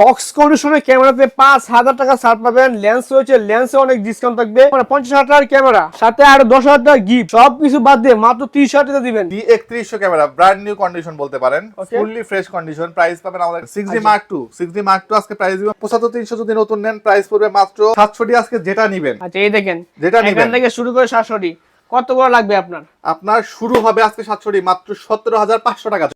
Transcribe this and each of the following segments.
Box কন্ডিশনের ক্যামেরাতে পাঁচ হাজার টাকা ছাড় পাবেন। লেন্স রয়েছে লেন্সে অনেক ডিসকাউন্ট থাকবে। মানে পঞ্চাশ হাজার টাকার ক্যামেরা সাথে আরও দশ হাজার টাকা গিফট সব কিছু বাদ দিয়ে মাত্র তিরিশ হাজার টাকা দিবেন। ডি একত্রিশশো ক্যামেরা ব্র্যান্ড নিউ কন্ডিশন বলতে পারেন। ফুললি ফ্রেশ কন্ডিশন প্রাইস পাবেন আমাদের সিক্স ডি আচ্ছা। Mark two six D mark two আজকে প্রাইস দিব পঁচাত্তর তিনশো যদি নতুন নেন প্রাইস পড়বে মাত্র সাতশোটি আজকে যেটা নিবেন। আচ্ছা এই দেখেন। যেটা নিবেন। থেকে শুরু করে সাতশোটি কত বড় লাগবে আপনার? আপনার শুরু হবে আজকে সাতশোটি মাত্র সতেরো হাজার পাঁচশো টাকা।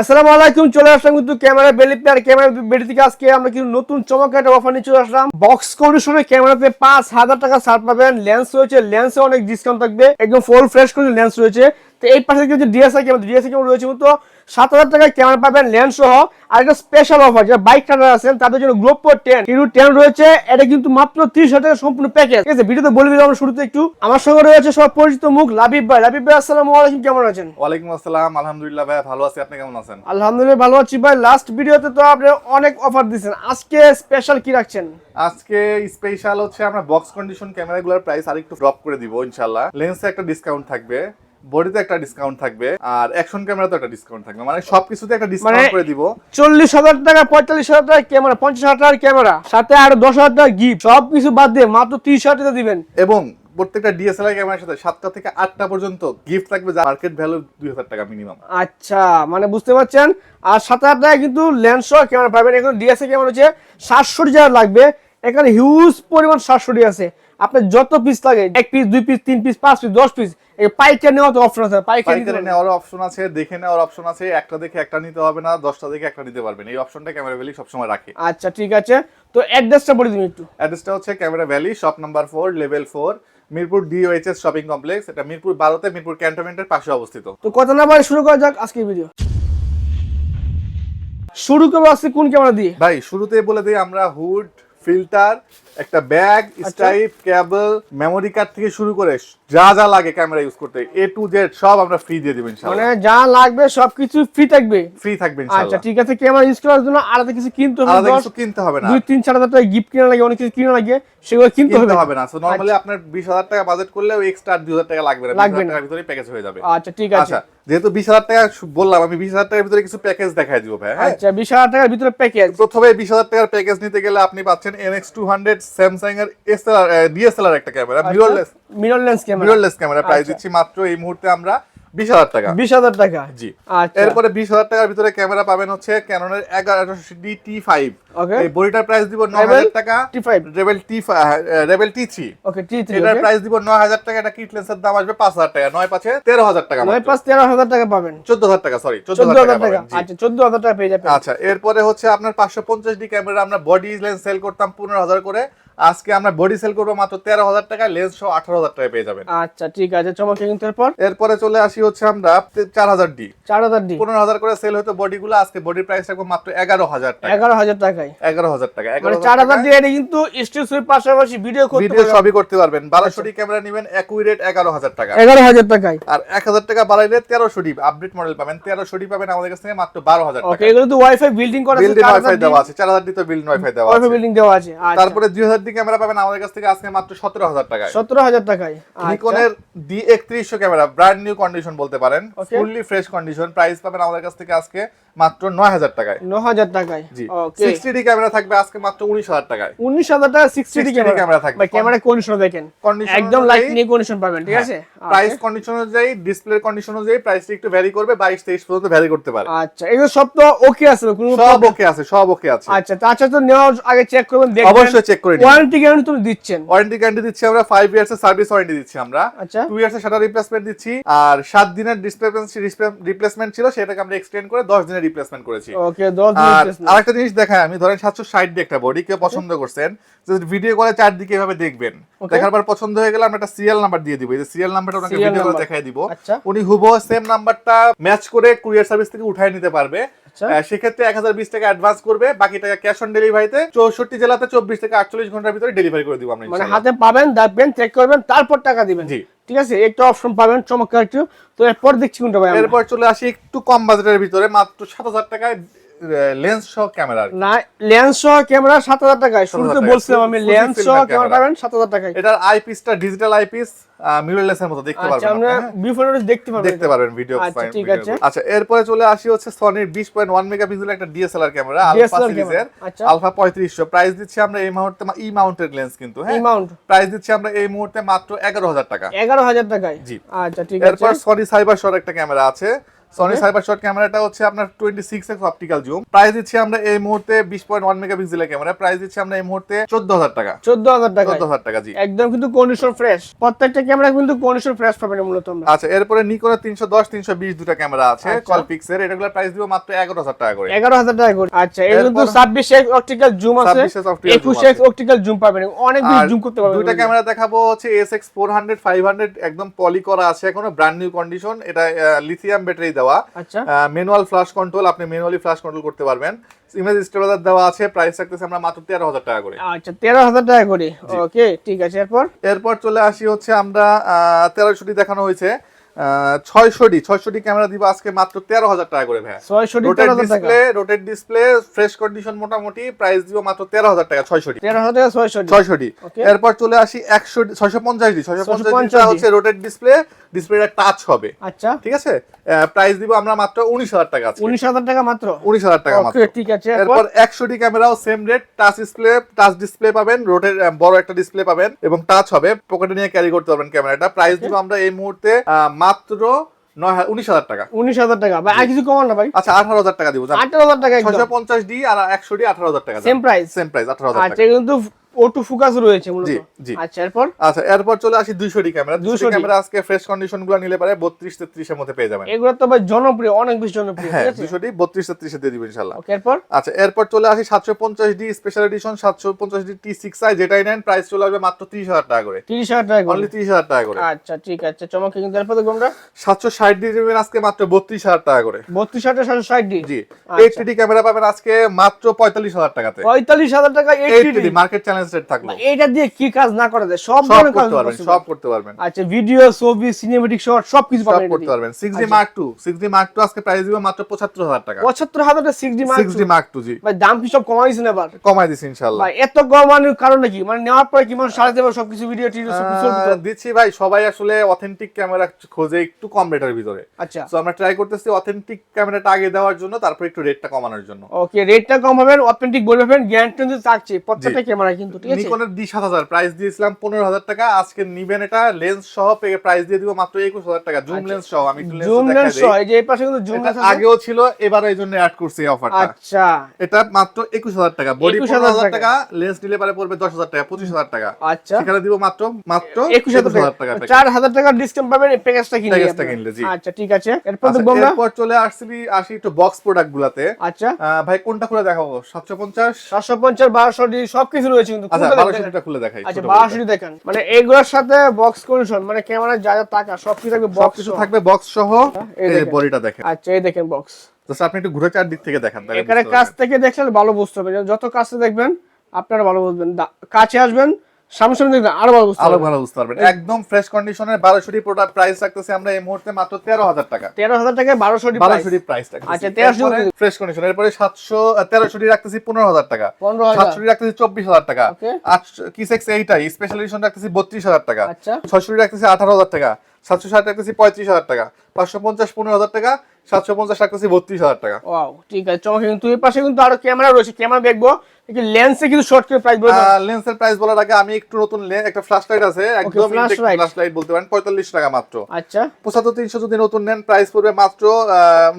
আসসালামু আলাইকুম, চলে আসলাম কিন্তু ক্যামেরা বেলি আর ক্যামেরা বেলি থেকে আজকে আমরা কিন্তু নতুন চমক একটা অফার নিয়ে চলে আসলাম। বক্স কন্ডিশনের ক্যামেরাতে পাঁচ হাজার টাকা ছাড় পাবেন। লেন্স রয়েছে লেন্সে অনেক ডিসকাউন্ট থাকবে। একদম ফুল ফ্রেশ করে লেন্স রয়েছে। তো এই পাশে কিন্তু ডিএসআই ক্যামেরা ডিএসআই ক্যামেরা রয়েছে কিন্তু সাত হাজার টাকায় ক্যামেরা পাবেন লেন্স সহ। আর একটা স্পেশাল অফার যারা বাইক রানার আছেন তাদের জন্য গ্রুপ পর টেন হিরো টেন রয়েছে। এটা কিন্তু মাত্র তিরিশ হাজার টাকা সম্পূর্ণ প্যাকেজ ঠিক আছে ভিডিওতে বলে দিলাম আমরা শুরুতে একটু। আমার সঙ্গে রয়েছে সব পরিচিত মুখ লাবিব ভাই। লাবিব ভাই আসসালামু আলাইকুম কেমন আছেন? ওয়ালাইকুম আসসালাম আলহামদুলিল্লাহ ভাই ভালো আছি। আপনি কেমন আছেন? আলহামদুলিল্লাহ ভালো আছি ভাই। লাস্ট ভিডিওতে তো আপনি অনেক অফার দিয়েছেন আজকে স্পেশাল কি রাখছেন? আজকে স্পেশাল হচ্ছে আমরা বক্স কন্ডিশন ক্যামেরাগুলোর প্রাইস আরেকটু ড্রপ করে দিব ইনশাল্লাহ লেন্সে একটা ডিসকাউন্ট থাকবে। বডিতে একটা ডিসকাউন্ট থাকবে আর অ্যাকশন ক্যামেরাতে একটা ডিসকাউন্ট থাকবে। মানে সবকিছুতে একটা ডিসকাউন্ট মানে- করে দিব। চল্লিশ হাজার টাকা পঁয়তাল্লিশ হাজার টাকা ক্যামেরা পঞ্চাশ হাজার টাকার ক্যামেরা সাথে আরও দশ হাজার টাকা গিফট সব কিছু বাদ দিয়ে মাত্র তিরিশ হাজার টাকা দিবেন। এবং প্রত্যেকটা ডিএসএলআর ক্যামেরার সাথে সাতটা থেকে আটটা পর্যন্ত গিফট থাকবে যা মার্কেট ভ্যালু দুই হাজার টাকা মিনিমাম আচ্ছা মানে বুঝতে পারছেন? আর সাত হাজার টাকা কিন্তু লেন্স সহ ক্যামেরা পাবেন। এখন ডিএসএ ক্যামেরা হচ্ছে সাতষট্টি হাজার লাগবে। এখানে হিউজ পরিমাণ সাতষট্টি আছে। আপনার যত পিস লাগে এক পিস দুই পিস তিন পিস পাঁচ পিস দশ পিস পাইকার নেওয়া তো অপশন আছে পাইকার পাইকারি নেওয়ার অপশন আছে দেখে নেওয়ার অপশন আছে একটা দেখে একটা নিতে হবে না দশটা দেখে একটা নিতে পারবেন। এই অপশনটা ক্যামেরা ভ্যালি সবসময় রাখে। আচ্ছা ঠিক আছে। তো অ্যাড্রেসটা বলে দিন একটু। অ্যাড্রেসটা হচ্ছে camera valley shop number four level four Mirpur DOHS shopping complex এটা মিরপুর বারোতে মিরপুর ক্যান্টনমেন্টের পাশে অবস্থিত। তো কথা না বলে শুরু করা যাক আজকের ভিডিও শুরু করব আজকে কোন ক্যামেরা দিয়ে? ভাই শুরুতে বলে দিই আমরা হুড ফিল্টার একটা ব্যাগ স্টাইপ কেবল মেমোরি কার্ড থেকে শুরু করে যা যা লাগে ক্যামেরা ইউজ করতে। এ টু জেড সব আমরা ফ্রি দিয়ে দেব মানে যা লাগবে সবকিছু ফ্রি থাকবে? ফ্রি থাকবে আচ্ছা ঠিক আছে ক্যামেরা ইউজ করার জন্য আলাদা কিছু কিনতে হবে আলাদা কিছু কিনতে হবে না। দুই তিন চার হাজার টাকা গিফট কিনা লাগে অনেক কিছু কিনা লাগে সেগুলো কিনতে হবে। হবে না। সো নরমালি আপনার বিশ হাজার টাকা বাজেট করলে এক্সট্রা দুই হাজার টাকা লাগবে না। লাগবে। টাকার ভিতরে প্যাকেজ হয়ে যাবে। আচ্ছা ঠিক আছে। আচ্ছা। যেহেতু বিশ হাজার টাকা বললাম আমি বিশ হাজার টাকার ভিতরে কিছু প্যাকেজ দেখাই দিব ভাই হ্যাঁ আচ্ছা বিশ হাজার টাকার ভিতরে প্যাকেজ প্রথমে বিশ হাজার টাকার প্যাকেজ নিতে গেলে আপনি পাচ্ছেন N X two hundred Samsung এর এসএলআর ডিএসএলআর একটা camera mirrorless mirror lens camera mirrorless camera price. দিচ্ছি মাত্র এই মুহূর্তে আমরা বিশ হাজার টাকা। বিশ হাজার টাকা? জি। আচ্ছা। এরপরে বিশ হাজার টাকার ভিতরে ক্যামেরা পাবেন হচ্ছে ক্যাননের এগারোশো ডি টি ফাইভ এই বডিটার প্রাইস দিব ন Rebel হাজার টাকা। T5 Rebel T Rebel T three okay T three এটার প্রাইস দিব নয় হাজার টাকা। এটা কিট লেন্সের দাম আসবে পাঁচ হাজার টাকা। নয় পাঁচে তেরো হাজার টাকা নয় পাঁচ তেরো হাজার টাকা পাবেন। চোদ্দ হাজার টাকা সরি চোদ্দ হাজার টাকা। আচ্ছা চোদ্দ হাজার টাকা পেয়ে যাবেন। আচ্ছা এরপরে হচ্ছে আপনার পাঁচশো পঞ্চাশ ডি ক্যামেরা। আমরা বডি লেন্স সেল করতাম পনেরো হাজার করে। আজকে আমরা বডি সেল করব মাত্র তেরো হাজার টাকা লেন্স সহ আঠারো হাজার টাকা পেয়ে যাবেন। আচ্ছা ঠিক আছে চমকে কিন্তু এরপর? এরপরে চলে আসি হচ্ছে আমরা চার হাজার ডি চার হাজার ডি পনেরো হাজার করে সেল হতো বডি গুলো আজকে বডির প্রাইস রাখব মাত্র এগারো হাজার টাকা। এগারো হাজার টাকায়। এগারো হাজার টাকা মানে এগারো চার হাজার দিয়ে এটা কিন্তু স্টেশনের পাশাপাশি ভিডিও ভিডিও সবই করতে পারবেন। বারোশো ডি ক্যামেরা নেবেন একুরেট এগারো হাজার টাকা। এগারো হাজার টাকায়। আর এক হাজার টাকা বাড়াইলে তেরোশো ডি আপডেট মডেল পাবেন। তেরোশো ডি পাবেন আমাদের কাছ থেকে মাত্র বারো হাজার টাকা। এগুলো তো ওয়াইফাই বিল্ডিং করা আছে বিল্ডিং চার ওয়াইফাই হাজার দেওয়া আছে চার হাজার ডি তো বিল্ডিং ওয়াইফাই দেওয়া আছে। বিল্ডিং দেওয়া আছে আচ্ছা। তারপরে দুই হাজার ডি ক্যামেরা পাবেন আমাদের কাছ থেকে আজকে মাত্র সতেরো হাজার টাকায়। সতেরো হাজার টাকায়। আচ্ছা। নিকনের ডি একত্রিশশো ক্যামেরা ব্র্যান্ড নিউ কন্ডিশন বলতে পারেন ফুললি ফ্রেশ কন্ডিশন প্রাইস পাবেন আমাদের কাছ থেকে আজকে মাত্র নয় হাজার টাকায়। ন হাজার টাকায়? জি। সিক্সটি ডি ক্যামেরা থাকবে আজকে মাত্র উনিশ হাজার টাকায়। উনিশ হাজার টাকা সিক্সটি 60 ক্যামেরা থাকবে। ক্যামেরা কন্ডিশন দেখেন। একদম লাইট নিয়ে কন্ডিশন পাবেন ঠিক আছে? প্রাইস কন্ডিশন অনুযায়ী ডিসপ্লে কন্ডিশন অনুযায়ী প্রাইসটা একটু ভ্যারি করবে বাইশ তেইশ পর্যন্ত ভ্যারি করতে পারে। আচ্ছা এগুলো সব তো ওকে আছে কোনো সব ওকে আছে সব ওকে আছে। আচ্ছা তাছাড়া তো নেওয়ার আগে চেক করবেন দেখবেন। অবশ্যই চেক করে ওয়ারেন্টি গ্যারান্টি তুমি দিচ্ছেন। ওয়ারেন্টি গ্যারান্টি দিচ্ছি আমরা ফাইভ ইয়ার্স এর সার্ভিস ওয়ারেন্টি দিচ্ছি আমরা। আচ্ছা। টু ইয়ার্স এর শাটার রিপ্লেসমেন্ট দিচ্ছি আর সাত দিনের ডিসপ্লে রিপ্লেসমেন্ট ছিল সেটাকে আমরা এক্সটেন্ড করে দশ দিনের রিপ্লেসমেন্ট করেছি। ওকে আর আরেকটা জিনিস দেখায় আমি ধরেন সাতশো ষাট দিয়ে একটা বডি কে পছন্দ করছেন যদি ভিডিও কলে চারদিকে এভাবে দেখবেন। দেখার পর পছন্দ হয়ে গেলে আমরা একটা সিরিয়াল নাম্বার দিয়ে দিব। এই যে সিরিয়াল নাম্বারটা ওনাকে ভিডিও করে দেখায় দিব। আচ্ছা। উনি হুবহু সেম নাম্বারটা ম্যাচ করে কুরিয়ার সার্ভিস থেকে উঠাই নিতে পারবে। সেক্ষেত্রে এক হাজার বিশ টাকা অ্যাডভান্স করবে বাকি টাকা ক্যাশ অন ডেলিভারিতে চৌষট্টি জেলাতে চব্বিশ থেকে আটচল্লিশ ঘণ্টার ভিতরে ডেলিভারি করে দিব আমরা মানে হাতে পাবেন দেখবেন চেক করবেন তারপর টাকা দিবেন। জি। ঠিক আছে? একটা অপশন পাবেন চমৎকার একটু। তো এরপর দেখছি কোনটা ভাই এরপর চলে আসি একটু কম বাজেটের ভিতরে মাত্র সাত হাজার টাকায় লেন্স সহ ক্যামেরা না লেন্স সহ ক্যামেরা সাত হাজার টাকায়। শুরুতে বলছিলাম আমি লেন্স সহ ক্যামেরা পাবেন সাত হাজার টাকায়। এটার আইপিসটা ডিজিটাল আইপিস মিররলেস এর মতো দেখতে আচ্ছা পারবেন আমরা হ্যাঁ? বিফোর দেখতে পারবেন দেখতে পারবেন ভিডিও আচ্ছা, ঠিক আছে। আচ্ছা এরপরে চলে আসি হচ্ছে সনির 20.1 মেগাপিক্সেল একটা ডিএসএলআর ক্যামেরা আলফা সিরিজের। আলফা 3500 প্রাইস দিচ্ছি আমরা এই মুহূর্তে ই মাউন্টেড লেন্স কিন্তু হ্যাঁ? মাউন্ট প্রাইস দিচ্ছি আমরা এই মুহূর্তে মাত্র 11000 টাকা। এগারো হাজার টাকায়। জি। আচ্ছা ঠিক আছে। এরপর সনি সাইবার শট একটা ক্যামেরা আছে। সনি সাইবার শট ক্যামেরাটা হচ্ছে আপনার 26 এক্স অপটিক্যাল জুম প্রাইস দিচ্ছি আমরা এই মুহূর্তে 20.1 মেগাপিক্সেলের ক্যামেরা প্রাইস দিচ্ছি আমরা এই মুহূর্তে 14000 টাকা। চোদ্দ হাজার টাকায়। 14000 টাকা জি। একদম কিন্তু কন্ডিশন ফ্রেশ প্রত্যেকটা ক্যামেরা কিন্তু কন্ডিশন ফ্রেশ পাবেন মূলত আচ্ছা এরপরে নিকনের 310 320 দুটো ক্যামেরা আছে আচ্ছা। কলপিক্সের এটাগুলোর প্রাইস দিব মাত্র 11000 টাকা করে। এগারো হাজার টাকা করে। আচ্ছা এর কিন্তু ছাব্বিশ এক্স অপটিক্যাল জুম আছে। 26 এক্স optical zoom একুশ এক্স অপটিক্যাল জুম পাবেন। অনেক বেশি জুম করতে পারবেন দুইটা ক্যামেরা দেখাবো হচ্ছে এসএক্স 400 500 একদম পলি করা আছে এখনও ব্র্যান্ড নিউ কন্ডিশন এটা লিথিয়াম ব্যাটারি দেওয়া আচ্ছা। ম্যানুয়াল ফ্ল্যাশ কন্ট্রোল আপনি ম্যানুয়ালি ফ্ল্যাশ কন্ট্রোল করতে পারবেন। ইমেজ স্টেবিলাইজার দেওয়া আছে প্রাইস থাকতেছে আমরা মাত্র 13000 টাকা করে। আচ্ছা তেরো হাজার টাকা করে। ওকে ঠিক আছে এরপর? এরপর চলে আসি হচ্ছে আমরা তেরোশোটি দেখানো হয়েছে। ছয়শোটি ছয়শোটি ক্যামেরা দিব আজকে মাত্র তেরো হাজার টাকা করে ভাই ছয়শো রোটেট তেরো হাজার টাকা। ডিসপ্লে ডিসপ্লে ফ্রেশ কন্ডিশন মোটামুটি প্রাইস দিব মাত্র তেরো হাজার টাকা ছয়শোটি। তেরো হাজার টাকা ছয়শো ছয়শোটি। এরপর চলে আসি একশো ছয়শো পঞ্চাশ ডি ছয়শো পঞ্চাশ 650 হচ্ছে ডিসপ্লে ডিসপ্লেটা টাচ হবে। আচ্ছা। ঠিক আছে? প্রাইস দিব আমরা মাত্র উনিশ হাজার টাকা উনিশ হাজার টাকা মাত্র? উনিশ হাজার টাকা মাত্র। ঠিক আছে। এরপর? একশোটি ক্যামেরাও same rate touch display touch display পাবেন রোটের বড় একটা ডিসপ্লে পাবেন এবং টাচ হবে। পকেটে নিয়ে ক্যারি করতে পারবেন ক্যামেরাটা। প্রাইস দিব আমরা এই মুহূর্তে মাত্র নয় উনিশ হাজার টাকা। উনিশ হাজার টাকা। ভাই আর কিছু কমান না ভাই। আচ্ছা আঠারো হাজার টাকা দিব আঠারো হাজার টাকা পঞ্চাশ ডি আর একশো ডি আঠারো হাজার টাকা সেম প্রাইস সেম প্রাইস আঠারো হাজার আচ্ছা টাকা। কিন্তু ওটু ফোকাস রয়েছে মূলত। জি, জি। আচ্ছা এরপর? আচ্ছা এরপর চলে আসি দুইশো ডি ক্যামেরা। 200 ক্যামেরা আজকে ফ্রেশ কন্ডিশনগুলো নিলে পারে বত্রিশ তেত্রিশের মধ্যে পেয়ে যাবেন। এগুলো তো ভাই জনপ্রিয় অনেক বেশি জনপ্রিয় হ্যাঁ ঠিক আছে? দুইশো ডি বত্রিশ তেত্রিশে দিয়ে দিব ইনশাল্লাহ ওকে এরপর? আচ্ছা এরপর চলে আসি সাতশো পঞ্চাশ ডি স্পেশাল এডিশন সাতশো পঞ্চাশ ডি যেটাই নেন প্রাইস চলে আসবে মাত্র তিরিশ হাজার টাকা করে। তিরিশ হাজার টাকা করে। অনলি তিরিশ হাজার টাকা করে। আচ্ছা ঠিক আছে চমকে কিন্তু এরপর দেখব আমরা। সাতশো ষাট ডি দেবেন আজকে মাত্র বত্রিশ হাজার টাকা করে। বত্রিশ হাজার সাতশো ষাট ডি? জি আচ্ছা। ডি ক্যামেরা পাবেন আজকে মাত্র পঁয়তাল্লিশ হাজার টাকাতে। পঁয়তাল্লিশ হাজার টাকা eight eight D market rate থাকল। এইটা দিয়ে কি কাজ না করা যায় সব সব ধরনের কাজ করতে পারবেন সব করতে পারবেন। আচ্ছা ভিডিও ছবি সিনেমেটিক শট সব কিছু সব পাবেন করতে পারবেন। সিক্স ডি আচ্ছা। Mark two six D mark two আজকে প্রাইস দিব মাত্র পঁচাত্তর হাজার টাকা। পঁচাত্তর হাজার টাকা six D six D mark two জি। ভাই দাম কি সব কমাই দিয়েছেন এবার? কমাই দিছি ইনশাল্লাহ ভাই এত কমানোর কারণ কি? মানে নেওয়ার পরে কি সারা দেবে সবকিছু ভিডিও টিডিও সব কিছু দিচ্ছি ভাই সবাই আসলে অথেন্টিক ক্যামেরা খোঁজে একটু কম রেটের ভিতরে। আচ্ছা। তো আমরা ট্রাই করতেছি অথেন্টিক ক্যামেরাটা আগে দেওয়ার জন্য তারপর একটু রেটটা কমানোর জন্য। ওকে রেটটা কম হবে অথেন্টিক বলবেন গ্যারান্টি থাকছে প্রত্যেকটা ক্যামেরা কিন্তু। ঠিক আছে? নিকনের প্রাইস দিয়েছিলাম পনেরো হাজার টাকা। আজকে নিবেন এটা লেন্স সহ প্রাইস দিয়ে দিব মাত্র একুশ হাজার টাকা। জুম লেন্স সহ আমি একটু জুম লেন্স সহ এই যে এই পাশে কিন্তু জুম লেন্স আগেও ছিল এবার এই জন্য অ্যাড করছি এই অফারটা আচ্ছা। এটা মাত্র একুশ হাজার টাকা। বডি 21,000 পনেরো হাজার টাকা। টাকা লেন্স নিলে পারে পড়বে দশ হাজার টাকা পঁচিশ হাজার টাকা। আচ্ছা। সেখানে দিব মাত্র মাত্র একুশ হাজার টাকা। টাকা চার হাজার টাকার ডিসকাউন্ট পাবেন এই প্যাকেজটা কিনলে প্যাকেজটা কিনলে, জি। আচ্ছা ঠিক আছে। এরপর আচ্ছা, দেখব আমরা। এরপর চলে আসছি আসি একটু বক্স প্রোডাক্ট গুলাতে। আচ্ছা। ভাই কোনটা খুলে দেখাবো? সাতশো পঞ্চাশ? সাতশো পঞ্চাশ বারোশো ডি সবকিছু রয়েছে কিন্তু আচ্ছা? খুলে দেখাই আচ্ছা। দেখেন। মানে এইগুলোর সাথে বক্স কন্ডিশন মানে ক্যামেরা যা যা টাকা সবকিছু থাকবে বক্স থাকবে বক্স সহ এই দেখেন। বডিটা দেখেন। আচ্ছা এই দেখেন বক্স আপনি একটু ঘুরে চার দিক থেকে দেখেন তাহলে এখানে কাছ থেকে দেখলে ভালো বুঝতে হবে যত কাছে দেখবেন আপনারা ভালো বুঝবেন। কাছে আসবেন সামনে সামনে দেখবেন আরও ভালো বুঝতে আরও ভালো বুঝতে পারবেন। একদম ফ্রেশ কন্ডিশনের বারোশোটি প্রোডাক্ট প্রাইস রাখতেছি আমরা এই মুহূর্তে মাত্র তেরো হাজার টাকা। তেরো হাজার টাকায় বারোশো ডি বারোশোটি প্রাইস আচ্ছা, 1300 ফ্রেশ কন্ডিশন এরপরে সাতশো তেরোশোটি রাখতেছি পনেরো হাজার টাকা। পনেরো হাজার। সাতশোটি রাখতেছি চব্বিশ হাজার টাকা। Okay. আটশো কিসেক্স এইটাই স্পেশাল এডিশন রাখতেছি বত্রিশ হাজার টাকা। আচ্ছা। ছয়শোটি রাখতেছি আঠারো হাজার টাকা। সাতশো ষাট রাখতেছি পঁয়ত্রিশ হাজার টাকা। পাঁচশো পঞ্চাশ পনেরো হাজার টাকা। সাতশো পঞ্চাশ রাখতেছি বত্রিশ হাজার টাকা। ওয়াও ঠিক আছে কিন্তু এই পাশে কিন্তু আরও ক্যামেরা রয়েছে ক্যামেরা দেখব। লেন্সে কিন্তু শর্ট করে প্রাইস লেন্সের প্রাইস বলার আগে আমি একটু নতুন একটা ফ্ল্যাশ লাইট আছে একদম ফ্ল্যাশ লাইট বলতে পারেন পঁয়তাল্লিশ টাকা মাত্র। আচ্ছা। পঁচাত্তর তিনশো যদি নতুন নেন প্রাইস পড়বে মাত্র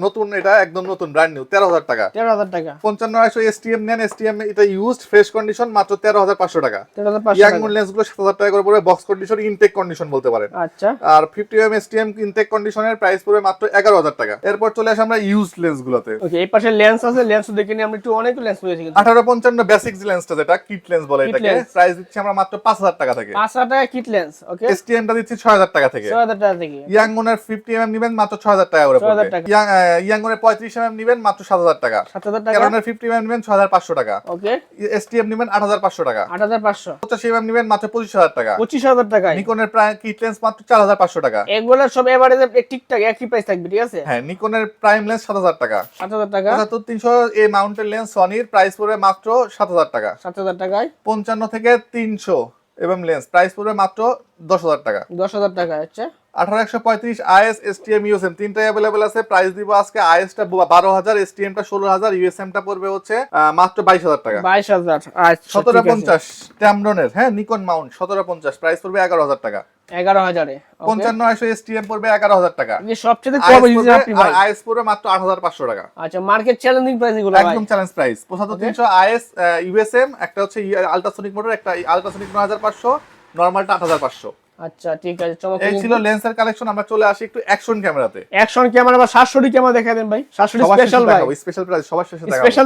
নতুন এটা একদম নতুন ব্র্যান্ড নিউ তেরো হাজার টাকা। তেরো হাজার টাকা। এসটিএম নেন এসটিএম এটা ইউজড ফ্রেশ কন্ডিশন মাত্র তেরো হাজার পাঁচশো টাকা। ইয়াং টাকা। লেন্সগুলো সাত হাজার টাকা করে পড়বে বক্স কন্ডিশন ইনটেক কন্ডিশন বলতে পারেন। আচ্ছা। আর ফিফটি এম এসটিএম ইনটেক কন্ডিশনের প্রাইস পড়বে মাত্র এগারো হাজার টাকা। এরপর চলে আসে আমরা ইউজ লেন্স গুলোতে। ওকে এই পাশে লেন্স আছে লেন্স দেখে নিয়ে আমরা একটু অনেক লেন্স রয়েছে কিন্তু। আঠারো পঞ্চান্ন বেসিক লেন্সটা যেটা কিট লেন্স বলে এটাকে প্রাইস দিচ্ছি আমরা মাত্র পাঁচ হাজার টাকা থেকে। পাঁচ হাজার টাকা কিট লেন্স ওকে এসটিএম টা দিচ্ছি ছয় হাজার টাকা থেকে। ছয় হাজার টাকা থেকে। ইয়াং মনের ফিফটি এম নিবেন মাত্র ছয় হাজার টাকা করে পড়বে। টাকা। ইয়াং ইয়াং মনের পঁয়ত্রিশ নিবেন মাত্র সাত হাজার টাকা। সাত হাজার টাকা। ক্যাননের ফিফটি এম নিবেন ছয় হাজার পাঁচশো টাকা। ওকে এসটিএম নিবেন আট হাজার পাঁচশো টাকা। আট হাজার পাঁচশো। পঁচাশি এম নিবেন মাত্র পঁচিশ হাজার টাকা। পঁচিশ হাজার টাকায়। নিকনের প্রায় কিট লেন্স মাত্র চার হাজার পাঁচশো টাকা। এগুলো সব এবারে টিকটাক একই প্রাইস থাকবে ঠিক আছে? হ্যাঁ নিকন নিকনের প্রাইম লেন্স সাত হাজার টাকা। সাত হাজার টাকা। পঁচাত্তর তিনশো এ মাউন্টেন লেন্স সনির প্রাইস পড়বে মাত্র সাত হাজার টাকা। সাত হাজার টাকায়। পঞ্চান্ন থেকে তিনশো এবং লেন্স প্রাইস পড়বে মাত্র দশ হাজার টাকা। দশ হাজার টাকা হচ্ছে। আঠারো একশো পঁয়ত্রিশ আইএস এসটিএম ইউএসএম তিনটাই অ্যাভেলেবেল আছে। প্রাইস দিব আজকে আইএস টা বারো হাজার এসটিএম টা ষোলো হাজার ইউএসএম টা পড়বে হচ্ছে মাত্র বাইশ হাজার টাকা। বাইশ হাজার। আচ্ছা সতেরো পঞ্চাশ ট্যামডনের হ্যাঁ নিকন মাউন্ট সতেরো পঞ্চাশ প্রাইস পড়বে এগারো হাজার টাকা। এগারো হাজারে পঞ্চান্ন একশো এসটিএম পড়বে এগারো হাজার টাকা। সবচেয়ে কম দিয়েছেন আইএস পড়বে মাত্র আট হাজার পাঁচশো টাকা। আচ্ছা মার্কেট চ্যালেঞ্জিং প্রাইস এগুলো একদম চ্যালেঞ্জ প্রাইস পঁচাত্তর তিনশো আইএস ইউএসএম একটা হচ্ছে আলট্রাসোনিক মোটর একটা আলট্রাসোনিক নয় হাজার পাঁচশো নর্মালটা আট হাজার পাঁচশো। আচ্ছা ঠিক আছে চমৎকার। এই ছিল লেন্সের কালেকশন আমরা চলে আসি একটু অ্যাকশন ক্যামেরাতে অ্যাকশন ক্যামেরা বা ক্যামেরা দেন ভাই। স্পেশাল ভাই। স্পেশাল প্রাইস সবার শেষে দেখাবো। স্পেশাল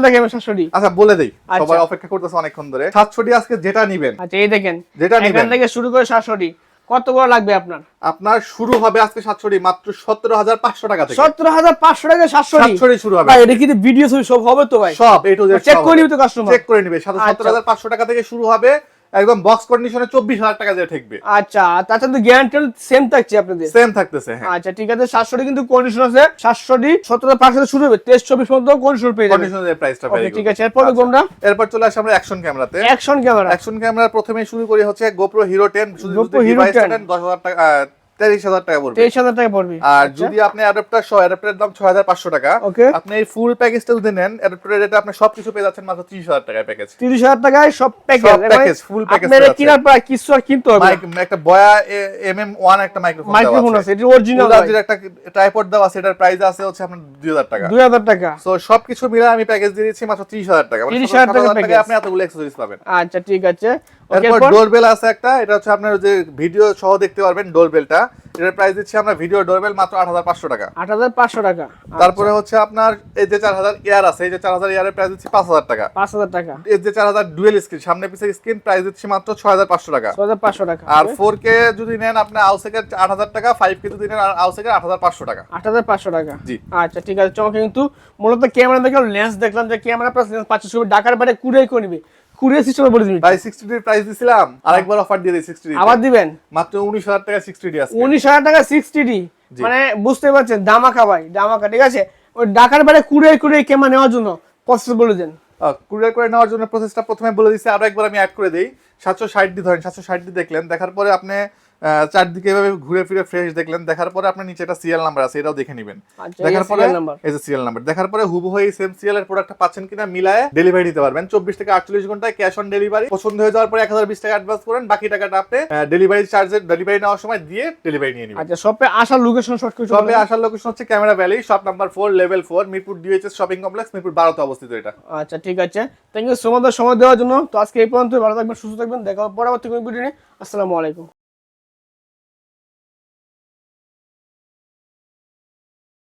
আচ্ছা বলে দেই আচ্ছা। সবাই অপেক্ষা করতেছে অনেকক্ষণ ধরে। সাতশোটি আজকে যেটা নিবেন আচ্ছা এই দেখেন। যেটা এখান নিবেন। থেকে শুরু করে সাতশোটি কত করে লাগবে আপনার? আপনার শুরু হবে আজকে সাতশোটি মাত্র সতেরো হাজার পাঁচশো টাকা থেকে। সতেরো হাজার পাঁচশো টাকা সাতশোটি সাতশোটি শুরু হবে। ভাই এটা কি ভিডিও সব হবে তো ভাই। সব এ টু জেড চেক করে নিবে তো কাস্টমার চেক করে নিবে। সতেরো হাজার পাঁচশো টাকা থেকে শুরু হবে। একদম বক্স কন্ডিশনে চব্বিশ হাজার টাকা দিয়ে ঠেকবে। আচ্ছা তাছাড়া তো গ্যারান্টি সেম থাকছে আপনাদের? সেম থাকতেছে হ্যাঁ। আচ্ছা ঠিক আছে সাতশোটি কিন্তু কন্ডিশন আছে। সাতশোটি সতেরো পাঁচশো শুরু হবে। তেইশ চব্বিশ পর্যন্ত কন্ডিশন পেয়ে যাবে কন্ডিশনের প্রাইসটা পেয়ে ঠিক আছে এরপর গোমরা এরপর চলে আসে আমরা অ্যাকশন ক্যামেরাতে অ্যাকশন ক্যামেরা অ্যাকশন ক্যামেরা প্রথমে শুরু করি হচ্ছে GoPro hero ten GoPro hero ten দশ হাজার টাকা তেইশ হাজার টাকা পড়বে। তেইশ হাজার টাকা পড়বে। আর আচ্ছা। যদি আপনি অ্যাডাপ্টার সহ অ্যাডাপ্টারের দাম ছয় হাজার পাঁচশো টাকা ওকে। আপনি এই ফুল প্যাকেজটা যদি নেন অ্যাডাপ্টারের রেটে আপনি সবকিছু পেয়ে যাচ্ছেন মাত্র ত্রিশ হাজার টাকায় প্যাকেজ তিরিশ হাজার টাকায় সব প্যাকেজ সব package, full আপনার পেয়ে কেনার প্রায় কিছু আর কিনতে হবে একটা বয়া এম এম ওয়ান একটা মাইক্রোফোন মাইক্রোফোন আছে। এটা অরিজিনাল ফুল একটা ট্রাইপড দেওয়া আছে এটার প্রাইস আছে হচ্ছে আপনার দুই হাজার টাকা। দুই হাজার টাকা। সো সবকিছু মিলে আমি প্যাকেজ দিয়ে দিচ্ছি মাত্র ত্রিশ হাজার টাকা। মানে 30,000 হাজার টাকা আপনি এতগুলো অ্যাক্সেসরিজ পাবেন। আচ্ছা ঠিক আছে। এরপর ডোরবেল আছে একটা এটা হচ্ছে আপনার যে ভিডিও সহ দেখতে পারবেন ডোরবেলটা এটার প্রাইস দিচ্ছি আমরা ভিডিও ডোরবেল মাত্র আট হাজার পাঁচশো টাকা। আট হাজার পাঁচশো টাকা। তারপরে হচ্ছে আপনার এই যে চার হাজার ইয়ার আছে এই যে চার হাজার ইয়ারের প্রাইস দিচ্ছি পাঁচ হাজার টাকা। পাঁচ হাজার টাকা। এই যে চার হাজার ডুয়েল স্ক্রিন সামনে পিছিয়ে স্ক্রিন প্রাইস দিচ্ছি মাত্র ছয় হাজার পাঁচশো টাকা। ছ হাজার পাঁচশো টাকা আর ফোর কে যদি নেন আপনি আউসেকের আট হাজার টাকা ফাইভ কে যদি নেন আউসেকের আট হাজার পাঁচশো টাকা। আট হাজার পাঁচশো টাকা। জি। আচ্ছা ঠিক আছে চমকে কিন্তু মূলত ক্যামেরা দেখলাম লেন্স দেখলাম যে ক্যামেরা প্লাস লেন্স পাঁচশো ছবি ডাকার বাইরে কুড়িয়ে করে কুড়িয়ে সিস্টেমে বলে ভাই সিক্সটি ডি প্রাইস দিছিলাম। আরেকবার অফার দিয়ে দিই ডি আবার দিবেন? মাত্র উনিশ হাজার টাকা সিক্সটি ডি আছে উনিশ হাজার টাকা সিক্সটি ডি মানে বুঝতে পারছেন দামাকা ভাই দামাকা ঠিক আছে? ওই ডাকার বাইরে কুড়িয়ে কুরিয়ার কেমা নেওয়ার জন্য প্রসেস বলে দেন। কুরিয়ার করে নেওয়ার জন্য প্রসেসটা প্রথমে বলে দিছি আরও একবার আমি অ্যাড করে দিই। সাতশো ষাট ডি ধরেন সাতশো ষাট ডি দেখলেন দেখার পরে আপনি চারদিকে এভাবে ঘুরে ফিরে ফ্রেশ দেখলেন। দেখার পরে আপনার নিচে একটা সিরিয়াল নাম্বার আছে এটাও দেখে নেবেন। আচ্ছা, দেখার পরে এই যে সিরিয়াল নাম্বার দেখার পরে হুবহু এই সেম সিরিয়াল এর প্রোডাক্টটা পাচ্ছেন কিনা মিলায়ে ডেলিভারি দিতে পারবেন। চব্বিশ থেকে আটচল্লিশ ঘন্টায় ক্যাশ অন ডেলিভারি পছন্দ হয়ে যাওয়ার পরে এক হাজার বিশ টাকা অ্যাডভান্স করেন। বাকি টাকাটা আপনি ডেলিভারি চার্জের ডেলিভারি নেওয়ার সময় দিয়ে ডেলিভারি নিয়ে নেবেন। আচ্ছা শপে আসার লোকেশন শর্ট করে সবে আসার লোকেশন হচ্ছে camera valley shop number four level four Mirpur DHS shopping complex Mirpur বারোতে অবস্থিত এটা। আচ্ছা ঠিক আছে। থ্যাংক ইউ সো মাচ সময় দেওয়ার জন্য। তো আজকে এই পর্যন্ত ভালো থাকবেন সুস্থ থাকবেন। দেখা হবে পরবর্তী কোনো ভিডিও নিয়ে। আসসালামু আলাইকুম।